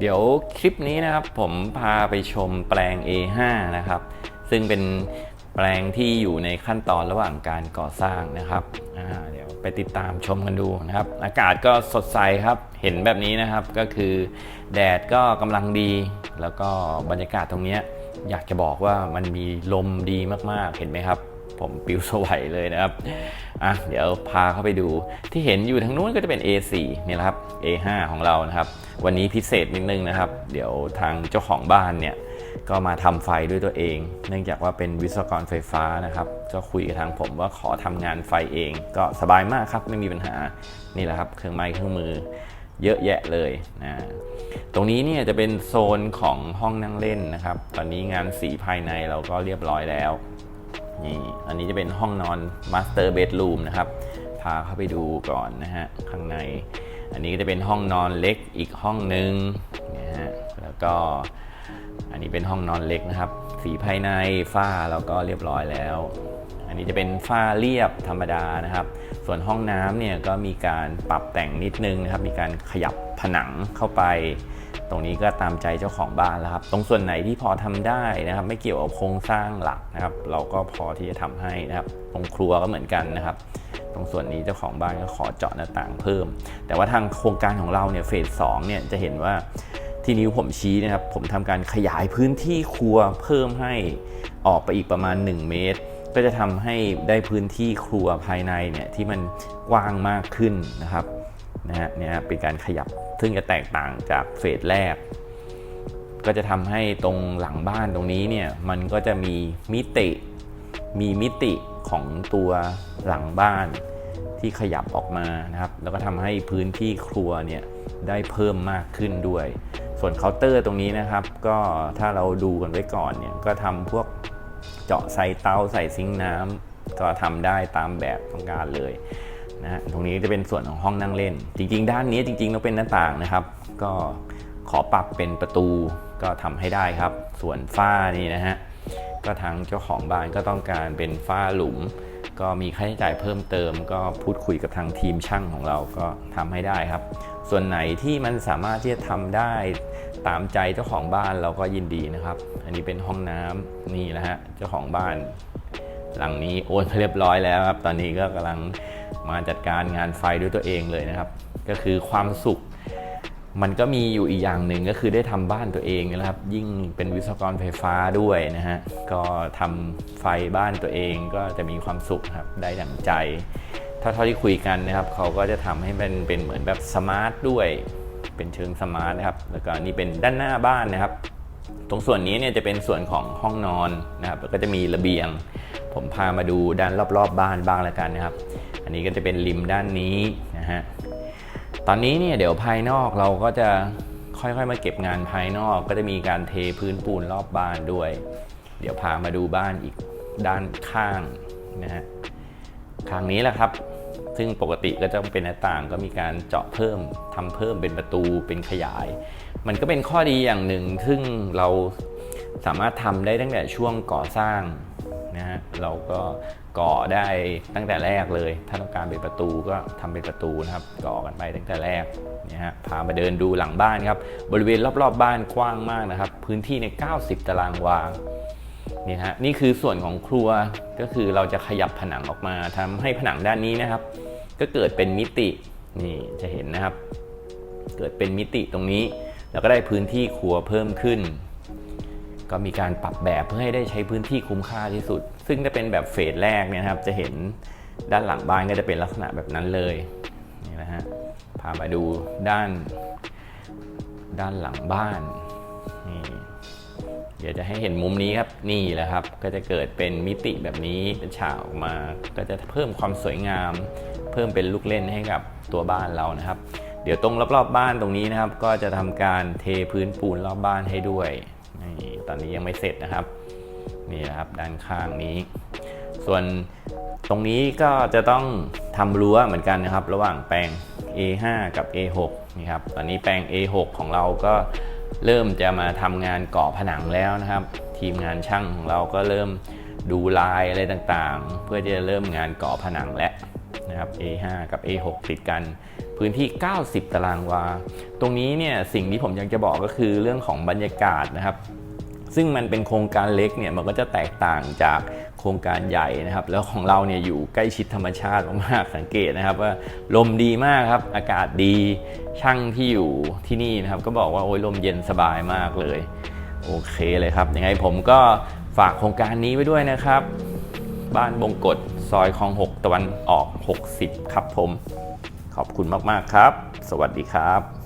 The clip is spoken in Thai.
เดี๋ยวคลิปนี้นะครับผมพาไปชมแปลง A5 นะครับ ซึ่งเป็นแปลงที่อยู่ในขั้นตอนระหว่างการก่อสร้างนะครับเดี๋ยวไปติดตามชมกันดูนะครับ อากาศก็สดใสครับ เห็นแบบนี้นะครับก็คือแดดก็กำลังดี แล้วก็บรรยากาศตรงเนี้ยอยากจะบอกว่ามันมีลมดีมากๆเห็นไหมครับ ผมปิวสวัยเลยนะครับ อะ เดี๋ยวพาเข้าไปดู ที่เห็นอยู่ทางนู้นก็จะเป็น A4 นี่แหละครับ A5 ของเรานะครับ วันนี้พิเศษนิดนึงนะครับ เดี๋ยวทางเจ้าของบ้านเนี่ย ก็มาทำไฟด้วยตัวเอง เนื่องจากว่าเป็นวิศวกรไฟฟ้านะครับ ก็คุยกับทางผมว่าขอทำงานไฟเอง ก็สบายมากครับ ไม่มีปัญหา นี่แหละครับ เครื่องไม้เครื่องมือเยอะแยะเลยนะ ตรงนี้เนี่ยจะเป็นโซนของห้องนั่งเล่นนะครับ ตอนนี้งานสีภายในเราก็เรียบร้อยแล้ว นี่อันนี้จะเป็นห้องนอน Master Bedroom นะครับ พาเข้าไปดูก่อนนะฮะ ข้างใน อันนี้ก็จะเป็นห้องนอนเล็กอีกห้องหนึ่งนะฮะ แล้วก็อันนี้เป็นห้องนอนเล็กนะครับ สีภายในฝ้าเราก็เรียบร้อยแล้ว อันนี้จะเป็นฝ้าเรียบธรรมดานะครับ ส่วนห้องน้ำเนี่ยก็มีการปรับแต่งนิดนึงนะครับ มีการขยับผนังเข้าไป ตรงนี้ก็ตามใจเจ้าของบ้านแล้วครับ ตรงส่วนไหนที่พอทำได้นะครับ ไม่เกี่ยวกับโครงสร้างหลักนะครับ เราก็พอที่จะทำให้นะครับ ตรงครัวก็เหมือนกันนะครับ ตรงส่วนนี้เจ้าของบ้านก็ขอเจาะหน้าต่างเพิ่ม แต่ว่าทางโครงการของเราเนี่ยเฟสสองเนี่ยจะเห็นว่าที่นิ้วผมชี้นะครับ ผมทำการขยายพื้นที่ครัวเพิ่มให้ออกไปอีกประมาณ 1 เมตร ก็จะทำให้ได้พื้นที่ครัวภายในเนี่ยที่มันกว้างมากขึ้นนะครับ นะฮะเนี่ยเป็นการขยับซึ่งจะแตกต่างจากเฟสแรก ก็จะทำให้ตรงหลังบ้านตรงนี้เนี่ยมันก็จะมีมิติมีมิติของตัวหลังบ้านที่ขยับออกมานะครับ แล้วก็ทำให้พื้นที่ครัวเนี่ยได้เพิ่มมากขึ้นด้วย ส่วนเคาน์เตอร์ตรงนี้นะครับ ก็ถ้าเราดูกันไว้ก่อนเนี่ยก็ทำพวกเจาะใส่เตาใส่ซิงค์น้ำก็ทำได้ตามแบบต้องการเลย นะฮะตรงนี้จะเป็นส่วนของห้องนั่งเล่น จริง ๆ ด้านนี้จริงๆต้องเป็นหน้าต่างนะครับ ก็ขอปรับเป็นประตูก็ทำให้ได้ครับ ส่วนฝ้านี่นะฮะก็ทางเจ้าของบ้านก็ต้องการเป็นฝ้าหลุม ก็มีค่าใช้จ่ายเพิ่มเติม ก็พูดคุยกับทางทีมช่างของเราก็ทำให้ได้ครับ ส่วนไหนที่มันสามารถที่จะทำได้ตามใจเจ้าของบ้านเราก็ยินดีนะครับ อันนี้เป็นห้องน้ำนี่แหละฮะเจ้าของบ้าน หลังนี้โอนไปเรียบร้อยแล้วครับ ตอนนี้ก็กำลังมาจัดการงานไฟด้วยตัวเองเลยนะครับ ก็คือความสุข มันก็มีอยู่อีกอย่างหนึ่งก็คือได้ทำบ้านตัวเองนะครับ ยิ่งเป็นวิศวกรไฟฟ้าด้วยนะฮะ ก็ทำไฟบ้านตัวเองก็จะมีความสุขครับ ได้ดั่งใจ ถ้าเท่าที่คุยกันนะครับ เขาก็จะทำให้มันเป็นเหมือนแบบสมาร์ทด้วย เป็นเชิงสมาร์ทนะครับ แล้วก็นี่เป็นด้านหน้าบ้านนะครับ ตรงส่วนนี้เนี่ยจะเป็นส่วนของห้องนอนนะครับ ก็จะมีระเบียง ผมพามาดูด้านรอบๆบบ้านบ้างแล้วกันนะครับ อันนี้ก็จะเป็นริมด้านนี้นะฮะตอนนี้เนี่ยเดี๋ยวภายนอกเราก็จะค่อยๆมาเก็บงานภายนอก ก็จะมีการเทพื้นปูนรอบบ้านด้วย เดี๋ยวพามาดูบ้านอีกด้านข้างนะฮะข้างนี้แหละครับ ซึ่งปกติก็จะเป็นหน้าต่างก็มีการเจาะเพิ่มทำเพิ่มเป็นประตูเป็นขยาย มันก็เป็นข้อดีอย่างหนึ่งซึ่งเราสามารถทำได้ตั้งแต่ช่วงก่อสร้าง นะฮะเราก็ก่อได้ตั้งแต่แรกเลย ถ้าต้องการเป็นประตูก็ทำเป็นประตูนะครับ ก่อกันไปตั้งแต่แรกนี่ฮะพามาเดินดูหลังบ้านครับ บริเวณรอบๆบบ้านกว้างมากนะครับ พื้นที่ใน 90 ตารางวานี่ฮะนี่คือส่วนของครัวก็คือเราจะขยับผนังออกมาทำให้ผนังด้านนี้นะครับ ก็เกิดเป็นมิตินี่จะเห็นนะครับ เกิดเป็นมิติตรงนี้ แล้วก็ได้พื้นที่ครัวเพิ่มขึ้น ก็มีการปรับแบบเพื่อให้ได้ใช้พื้นที่คุ้มค่าที่สุด ซึ่งถ้าเป็นแบบเฟสแรกเนี่ยครับจะเห็นด้านหลังบ้านก็จะเป็นลักษณะแบบนั้นเลยนี่นะฮะพามาดูด้าน ด้านหลังบ้านนี่เดี๋ยวจะให้เห็นมุมนี้ครับนี่แหละครับ ก็จะเกิดเป็นมิติแบบนี้เป็นฉากออกมา ก็จะเพิ่มความสวยงาม เพิ่มเป็นลูกเล่นให้กับตัวบ้านเรานะครับ เดี๋ยวตรงรอบๆบบ้านตรงนี้นะครับ ก็จะทำการเทพื้นปูนรอบบ้านให้ด้วย นี่ตอนนี้ยังไม่เสร็จนะครับ นี่นะครับด้านข้างนี้ ส่วนตรงนี้ก็จะต้องทำรั้วเหมือนกันนะครับ ระหว่างแปลง A5 กับ A6 นี่ครับ ตอนนี้แปลง A6 ของเราก็เริ่มจะมาทำงานก่อผนังแล้วนะครับ ทีมงานช่างของเราก็เริ่มดูลายอะไรต่างๆ เพื่อที่จะเริ่มงานก่อผนังแล้วนะครับ A5 กับ A6 ติดกันพื้นที่ 90 ตารางวา ตรงนี้เนี่ยสิ่งที่ผมยากจะบอกก็คือเรื่องของบรรยากาศนะครับ ซึ่งมันเป็นโครงการเล็กเนี่ยมันก็จะแตกต่างจากโครงการใหญ่นะครับ แล้วของเราเนี่ยอยู่ใกล้ชิดธรรมชาติมากๆสังเกตนะครับว่าลมดีมากครับ อากาศดีช่างที่อยู่ที่นี่นะครับ ก็บอกว่าโอ้ยลมเย็นสบายมากเลย โอเคเลยครับยังไงผมก็ฝากโครงการนี้ไว้ด้วยนะครับ บ้านบงกฎซอยคลอง 6 ตะวันออก 60 ครับผม ขอบคุณมาก ๆ ครับ สวัสดีครับ